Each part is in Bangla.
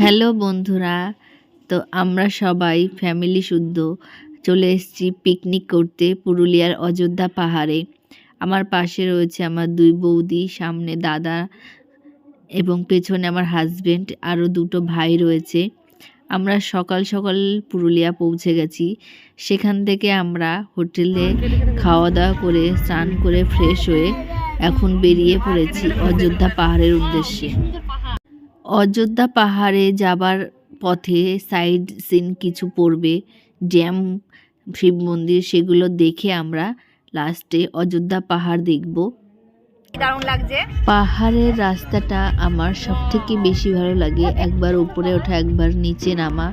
হ্যালো বন্ধুরা, তো আমরা সবাই ফ্যামিলি শুদ্ধ চলে এসেছি পিকনিক করতে পুরুলিয়ার অযোধ্যা পাহাড়ে। আমার পাশে রয়েছে আমার দুই বৌদি, সামনে দাদা এবং পেছনে আমার হাজবেন্ড আরও দুটো ভাই রয়েছে। আমরা সকাল সকাল পুরুলিয়া পৌঁছে গেছি। সেখান থেকে আমরা হোটেলে খাওয়া দাওয়া করে, স্নান করে ফ্রেশ হয়ে এখন বেরিয়ে পড়েছি অযোধ্যা পাহাড়ের উদ্দেশ্যে। অযোধ্যা পাহাড়ে যাবার পথে সাইড সিন কিছু পড়বে ড্যাম শিব মন্দির সেগুলো দেখে আমরা লাস্টে অযোধ্যা পাহাড় দেখব। দারুণ লাগছে। পাহাড়ের রাস্তাটা আমার সব থেকে বেশি ভালো লাগে। একবার উপরে ওঠা একবার নিচে নামা।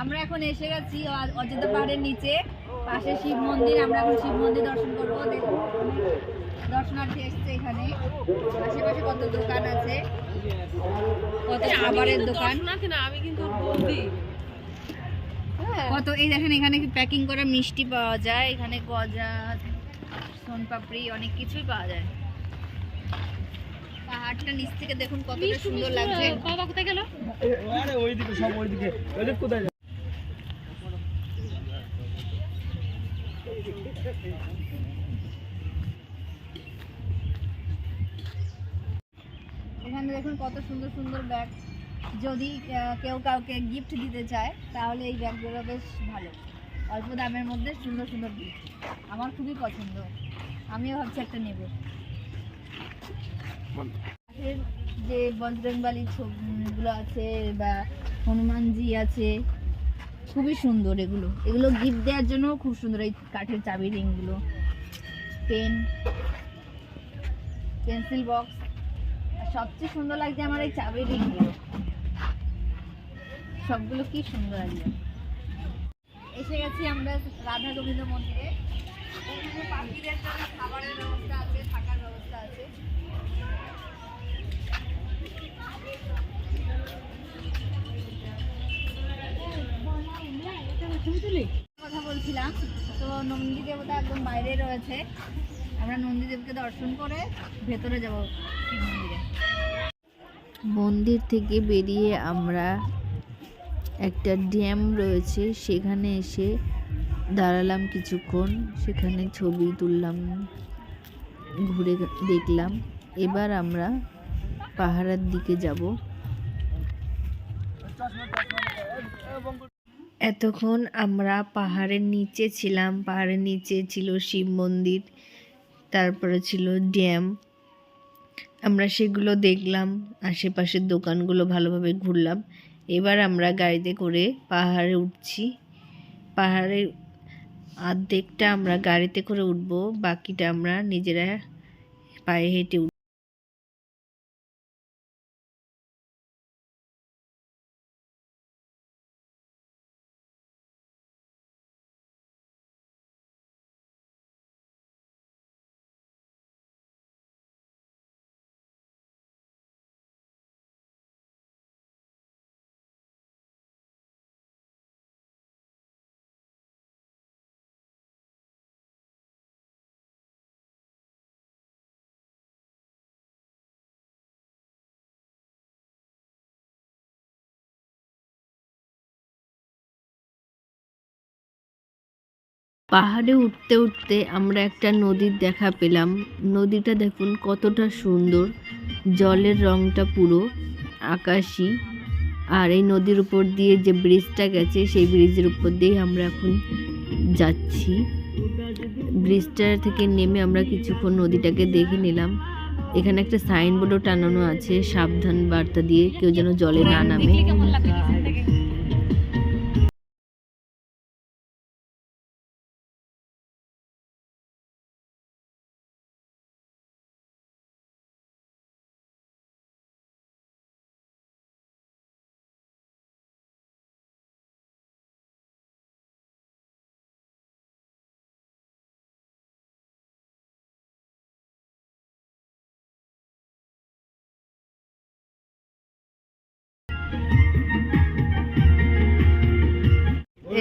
আমরা এখন এসে গেছি অ- অযোধ্যা পাহাড়ের নিচে। পাশে শিব মন্দির আমরা এখন শিব মন্দির দর্শন করব। দর্শনার্থী এসছে এখানে। আশেপাশে কত দোকান আছে? কত খাবারের দোকান? আমি কিন্তু বৌদি কত এই দেখেন এখানে প্যাকিং করা মিষ্টি পাওয়া যায়? এখানে গজা সোনপাপড়ি অনেক কিছুই পাওয়া যায়। পাহাড়টা নিচ থেকে দেখুন কতটা সুন্দর লাগছে। বাবা কোথায় গেল? আরে ওইদিকে সব ওইদিকে। ওইদিকে কোথায় এখানে দেখুন কত সুন্দর সুন্দর ব্যাগ। যদি কেউ কাউকে গিফট দিতে চায়, তাহলে এই ব্যাগগুলো বেশ ভালো। অল্প দামের মধ্যে সুন্দর সুন্দর গিফট আমার খুবই পছন্দ। আমিও ভাবছি একটা নেব। যে বজরংবালি ছবিগুলো আছে, বা হনুমানজি আছে, খুবই সুন্দর এগুলো। এগুলো গিফট দেওয়ার জন্য খুব সুন্দর এই কাঠের চাবি রিংগুলো। Pen, pencil box. সবচেয়ে সুন্দর লাগছে আমার এই চাবির রিংগুলো সবগুলো কি সুন্দর লাগছে। এসে গেছি আমরা রাধা গোবিন্দ মন্দিরে। এখানে পাখিদের জন্য খাবারের ব্যবস্থা আছে, থাকার ব্যবস্থা আছে। কথা বলছিলাম, তো নন্দী দেবতা একদম বাইরে রয়েছে। আমরা নন্দীদেবকে দর্শন করে ভেতরে যাব মন্দির থেকে বেরিয়ে আমরা একটা ড্যাম রয়েছে, সেখানে এসে দাঁড়ালাম কিছুক্ষণ, সেখানে ছবি তুললাম, ঘুরে দেখলাম। এবার আমরা পাহাড়ের দিকে যাব। এতক্ষণ আমরা পাহাড়ের নিচে ছিলাম, পাহাড়ের নিচে ছিল শিব মন্দির। তারপরে ছিল ড্যাম। আমরা সেগুলো দেখলাম, আশেপাশের দোকানগুলো ভালোভাবে ঘুরলাম। এবার আমরা গাড়িতে করে পাহাড়ে উঠছি। পাহাড়ের অর্ধেকটা আমরা গাড়িতে করে উঠবো, বাকিটা আমরা নিজেরা পায়ে হেঁটে পাহাড়ে উঠতে উঠতে আমরা একটা নদীর দেখা পেলাম। নদীটা দেখুন কতটা সুন্দর। জলের রংটা পুরো আকাশি। আর এই নদীর উপর দিয়ে যে ব্রিজটা গেছে, সেই ব্রিজের উপর দিয়েই আমরা এখন যাচ্ছি। ব্রিজটা থেকে নেমে আমরা কিছুক্ষণ নদীটাকে দেখে নিলাম। এখানে একটা সাইনবোর্ডও টানানো আছে, সাবধান বার্তা দিয়ে কেউ যেন জলে না নামে।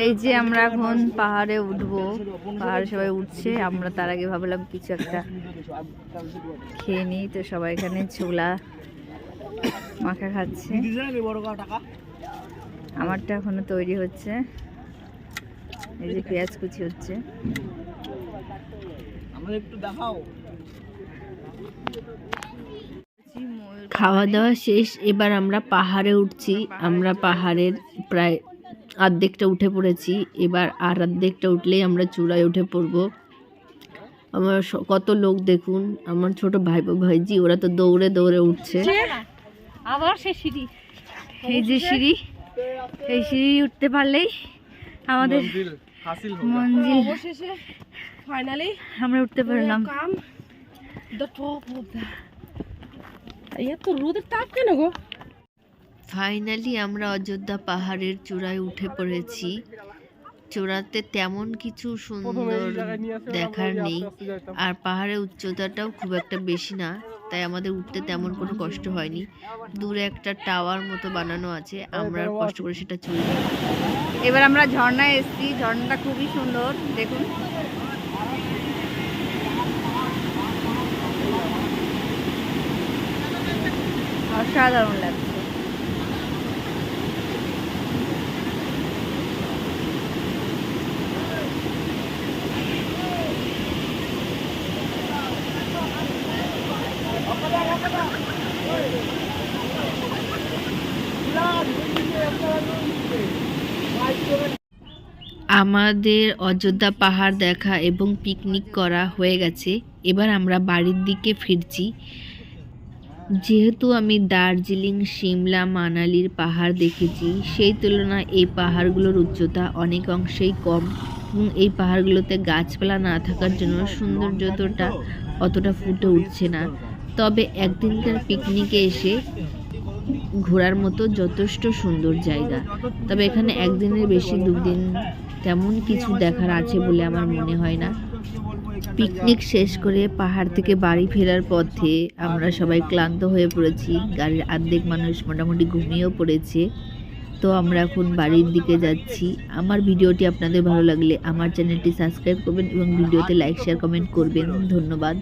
এই যে আমরা এখন পাহাড়ে উঠবো, পাহাড়ে সবাই উঠছে, আমরা তার আগে ভাবলাম কিছু একটা খেয়ে নিই। তো সবাই এখানে ছোলা মাখা খাচ্ছে। আমারটা এখনও তৈরি হচ্ছে। এই যে পেঁয়াজ কুচি হচ্ছে। আমাদের একটু দেখাও। খাওয়া দাওয়া শেষ এবার আমরা পাহাড়ে উঠছি। আমরা পাহাড়ের প্রায় অর্ধেকটা উঠে পড়েছি। এবার আর অর্ধেকটা উঠলেই আমরা চূড়ায় উঠে পড়ব। আমার কত লোক দেখুন আমার ছোট ভাই ভাইজি ওরা তো দৌড়ে দৌড়ে উঠছে। আবার সে সিঁড়ি। এই যে সিঁড়ি এই সিঁড়ি উঠতে পারলেই আমাদের মঞ্জিল ফাইনালি আমরা উঠতে পারলাম। দ্য টপ অফ দ্য এত রোদের তাপ কেন গো? ফাইনালি আমরা অযোধ্যা পাহাড়ের চূড়ায় উঠে পড়েছি। চূড়াতে তেমন কিছু সুন্দর দেখার নেই। আর পাহাড়ের উচ্চতাটাও খুব একটা বেশি না তাই আমাদের উঠতে তেমন কোনো কষ্ট হয়নি। দূরে একটা টাওয়ার মতো বানানো আছে আমরা কষ্ট করে সেটা চড়ি এবার আমরা ঝর্ণায় এসেছি ঝর্ণাটা খুবই সুন্দর দেখুন। অসাধারণ লাগছে আমাদের অযোধ্যা পাহাড় দেখা এবং পিকনিক করা হয়ে গেছে। এবার আমরা বাড়ির দিকে ফিরছি। যেহেতু আমি দার্জিলিং, সিমলা, মানালির পাহাড় দেখেছি, সেই তুলনায় এই পাহাড়গুলোর উচ্চতা অনেক অংশেই কম এবং এই পাহাড়গুলোতে গাছপালা না থাকার জন্য সৌন্দর্যটা অতটা ফুটে উঠছে না। তবে একদিনকার পিকনিকে এসে ঘোরার মতো যথেষ্ট সুন্দর জায়গা। তবে এখানে একদিনের বেশি দুদিন তেমন কিছু দেখার আছে বলে আমার মনে হয় না। পিকনিক শেষ করে পাহাড় থেকে বাড়ি ফেরার পথে আমরা সবাই ক্লান্ত হয়ে পড়েছি। গাড়ির আর্ধেক মানুষ মোটামুটি ঘুমিয়েও পড়েছে। তো আমরা এখন বাড়ির দিকে যাচ্ছি। আমার ভিডিওটি আপনাদের ভালো লাগলে আমার চ্যানেলটি সাবস্ক্রাইব করবেন এবং ভিডিওতে লাইক শেয়ার কমেন্ট করবেন। ধন্যবাদ।